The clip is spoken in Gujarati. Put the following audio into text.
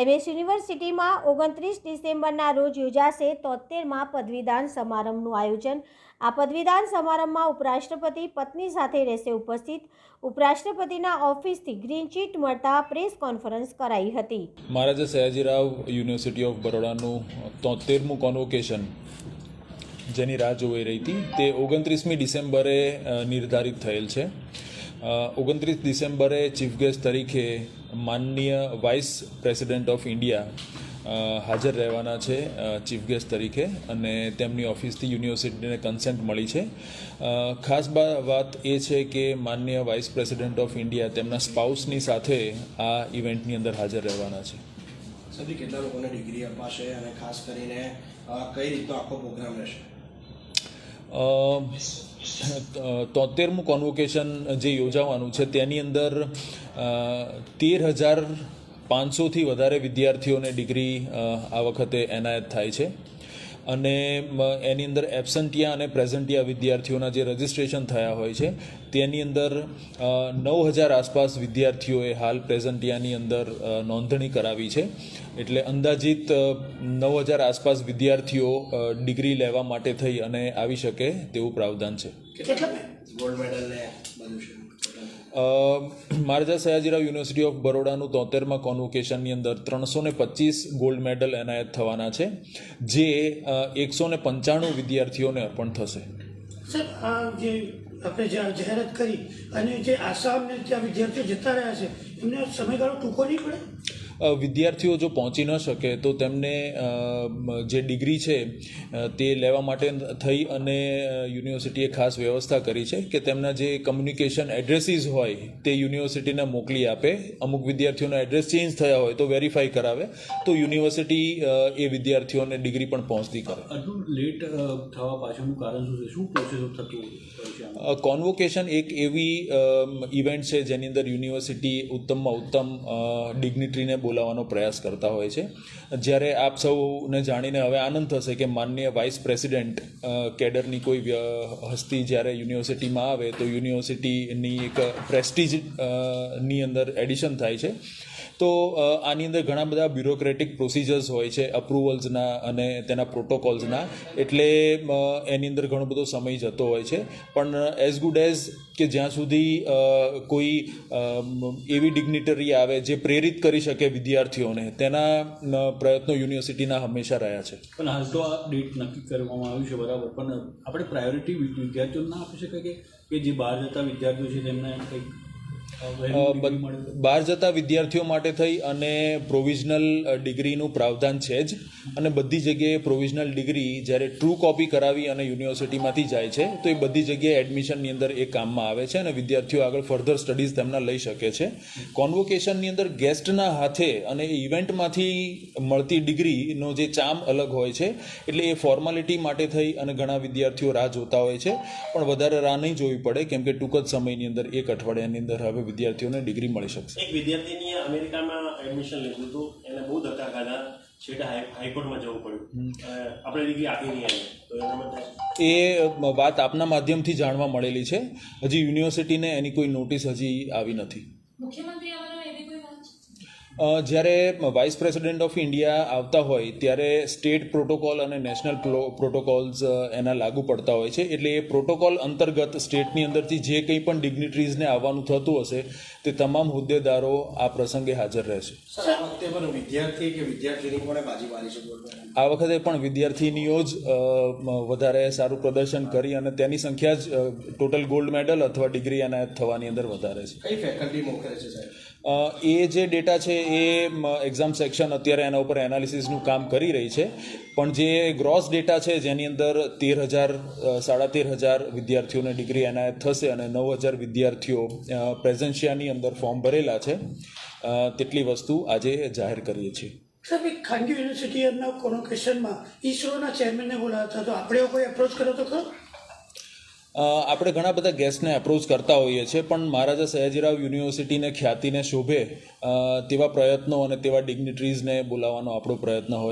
એમએસ યુનિવર્સિટીમાં ઓગણત્રીસ ડિસેમ્બરના રોજ યોજાશે તોતેરમાં પદવીદાન સમારંભનું આયોજન. આ પદવીદાન સમારંભમાં ઉપરાષ્ટ્રપતિ પત્ની સાથે રહેશે ઉપસ્થિત. ઉપરાષ્ટ્રપતિના ઓફિસથી ગ્રીન ચીટ મળતા પ્રેસ કોન્ફરન્સ કરાઈ હતી. મહારાજા સયાજીરાવ યુનિવર્સિટી ઓફ બરોડાનું તોતેરમું કોન્વોકેશન જેની રાહ જોવાઈ રહી હતી, તે ઓગણત્રીસમી ડિસેમ્બરે નિર્ધારિત થયેલ છે. ઓગણત્રીસ ડિસેમ્બરે ચીફ ગેસ્ટ તરીકે માનનીય વાઇસ પ્રેસિડેન્ટ ઓફ ઇન્ડિયા હાજર રહેવાના છે ચીફ ગેસ્ટ તરીકે અને તેમની ઓફિસથી યુનિવર્સિટીને કન્સેન્ટ મળી છે. ખાસ વાત એ છે કે માનનીય વાઇસ પ્રેસિડેન્ટ ઓફ ઇન્ડિયા તેમના સ્પાઉસની સાથે આ ઇવેન્ટની અંદર હાજર રહેવાના છે. કેટલા લોકોને ડિગ્રી અપાશે અને ખાસ કરીને કઈ રીતનો આખો પ્રોગ્રામ રહેશે? તોતેરમું કોન્વોકેશન જે યોજાવાનું છે, તેની અંદર તેર હજાર પાંચસોથી વધારે વિદ્યાર્થીઓને ડિગ્રી આ વખતે એનાયત થાય છે. અને એની અંદર એબસન્ટિયા અને પ્રેઝન્ટિયા વિદ્યાર્થીઓના જે રજિસ્ટ્રેશન થયા હોય છે તેની અંદર નવ હજાર આસપાસ વિદ્યાર્થીઓએ હાલ પ્રેઝન્ટિયાની અંદર નોંધણી કરાવી છે. એટલે અંદાજિત નવ હજાર આસપાસ વિદ્યાર્થીઓ ડિગ્રી લેવા માટે થઈ અને આવી શકે તેવું પ્રાવધાન છે. ગોલ્ડ મેડલ ને બધું છે. મહારાજા સયાજીરાવ યુનિવર્સિટી ઓફ બરોડાનું તોતેરમાં કોન્વોકેશનની અંદર ત્રણસો ને પચીસ ગોલ્ડ મેડલ એનાયત થવાના છે, જે એકસો ને પંચાણું વિદ્યાર્થીઓને અર્પણ થશે. સર, આ જે આપણે જે જાહેરાત કરી અને જે આસામને ત્યાં વિદ્યાર્થીઓ જતા રહ્યા છે, એમને સમયગાળો ટૂંકો નહીં પડે? વિદ્યાર્થીઓ જો પહોંચી ન શકે તો તેમને જે ડિગ્રી છે તે લેવા માટે થઈ અને યુનિવર્સિટીએ ખાસ વ્યવસ્થા કરી છે કે તેમના જે કમ્યુનિકેશન એડ્રેસીસ હોય તે યુનિવર્સિટીને મોકલી આપે. અમુક વિદ્યાર્થીઓના એડ્રેસ ચેન્જ થયા હોય તો વેરીફાઈ કરાવે. તો યુનિવર્સિટી એ વિદ્યાર્થીઓને ડિગ્રી પણ પહોંચતી કરે. લેટ થવા પાછળનું કારણ શું છે? શું પ્રોસેસ થતું હોય કોન્વોકેશન એક એવી ઇવેન્ટ છે જેની અંદર યુનિવર્સિટી ઉત્તમમાં ઉત્તમ ડિગ્નિટરીને બોલાવવાનો પ્રયાસ કરતા હોય છે. જ્યારે આપ સૌને જાણીને હવે આનંદ થશે કે માનનીય વાઇસ પ્રેસિડેન્ટ કેડરની કોઈ હસ્તી જ્યારે યુનિવર્સિટીમાં આવે તો યુનિવર્સિટીની એક પ્રેસ્ટીજની અંદર એડિશન થાય છે. તો આની અંદર ઘણા બધા બ્યુરોક્રેટિક પ્રોસિજર્સ હોય છે, અપ્રુવલ્સના અને તેના પ્રોટોકોલ્સના. એટલે એની અંદર ઘણો બધો સમય જતો હોય છે. પણ એઝ ગુડ એઝ કે જ્યાં સુધી કોઈ એવી ડિગ્નિટરી આવે જે પ્રેરિત કરી શકે વિદ્યાર્થીઓને તેના પ્રયત્નો યુનિવર્સિટીના હંમેશા રહ્યા છે. પણ હાલ તો આ ડેટ નક્કી કરવામાં આવ્યું છે બરાબર, પણ આપણે પ્રાયોરિટી વિદ્યાર્થીઓને ના આપી શકાય કે જે બહાર જતા વિદ્યાર્થીઓ છે તેમને કંઈક બહાર જતા વિદ્યાર્થીઓ માટે થઈ અને પ્રોવિઝનલ ડિગ્રીનું પ્રાવધાન છે જ. અને બધી જગ્યાએ પ્રોવિઝનલ ડિગ્રી જ્યારે ટ્રુ કોપી કરાવી અને યુનિવર્સિટીમાંથી જાય છે તો એ બધી જગ્યાએ એડમિશનની અંદર એ કામમાં આવે છે અને વિદ્યાર્થીઓ આગળ ફર્ધર સ્ટડીઝ તેમના લઈ શકે છે. કોન્વોકેશનની અંદર ગેસ્ટના હાથે અને ઇવેન્ટમાંથી મળતી ડિગ્રીનો જે ચામ અલગ હોય છે એટલે એ ફોર્માલિટી માટે થઈ અને ઘણા વિદ્યાર્થીઓ રાહ જોતા હોય છે. પણ વધારે રાહ નહીં જોવી પડે કેમ કે ટૂંક જ સમયની અંદર એક અઠવાડિયાની અંદર હવે વિદ્યાર્થીઓને ડિગ્રી મળી શકશે. એક વિદ્યાર્થીની અમેરિકામાં એડમિશન લીધું હતું એને બહુ ધક્કા ખાધા. હાઈ હાઈકોર્ટમાં જવું પડ્યું. આપણે ડિગ્રી આપી નહીં તો એના માટે એ વાત આપના માધ્યમથી જાણવા મળેલી છે. હજી યુનિવર્સિટીને એની કોઈ નોટિસ હજી આવી નથી. મુખ્યમંત્રી આવવાનો એવી કોઈ વાત છે અ, જ્યારે વાઇસ પ્રેસિડેન્ટ ઓફ ઇન્ડિયા આવતા હોય ત્યારે સ્ટેટ પ્રોટોકોલ અને નેશનલ પ્રોટોકોલ્સ એના લાગુ પડતા હોય છે. એટલે એ પ્રોટોકોલ અંતર્ગત સ્ટેટની અંદરથી જે કંઈ પણ ડિગ્નિટરીઝને આવવાનું થતું હશે તે તમામ હોદ્દેદારો આ પ્રસંગે હાજર રહેશે. આ વખતે પણ વિદ્યાર્થીનીઓ જ વધારે સારું પ્રદર્શન કરી અને તેની સંખ્યા જ ટોટલ ગોલ્ડ મેડલ અથવા ડિગ્રી એનાયત થવાની અંદર વધારે છે. કઈ ફેકલ્ટી મોકલે છે સાહેબ? એ જે ડેટા છે એ એક્ઝામ સેક્શન અત્યારે એના ઉપર એનાલિસિસનું કામ કરી રહી છે. પણ જે ગ્રોસ ડેટા છે, જેની અંદર તેર હજાર સાડા તેર હજાર વિદ્યાર્થીઓને ડિગ્રી એનાયત થશે અને નવ હજાર વિદ્યાર્થીઓ પ્રેઝન્શિયાની અંદર ફોર્મ ભરેલા છે. તેટલી વસ્તુ આજે જાહેર કરીએ છીએ. સાહેબ, એક ખાનગી યુનિવર્સિટીના કોલોકેશનમાં ઈસરોના ચેરમેનને બોલાવતા તો આપણે કોઈ એપ્રોચ કર્યો તો ખરો? આપણે ઘણા બધા ગેસ્ટને એપ્રોચ કરતા હોઈએ છીએ, પણ મહારાજા સયાજીરાવ યુનિવર્સિટીને ખ્યાતિને શોભે તેવા પ્રયત્નો અને તેવા ડિગ્નિટરીઝને બોલાવવાનો આપણો પ્રયત્ન હોય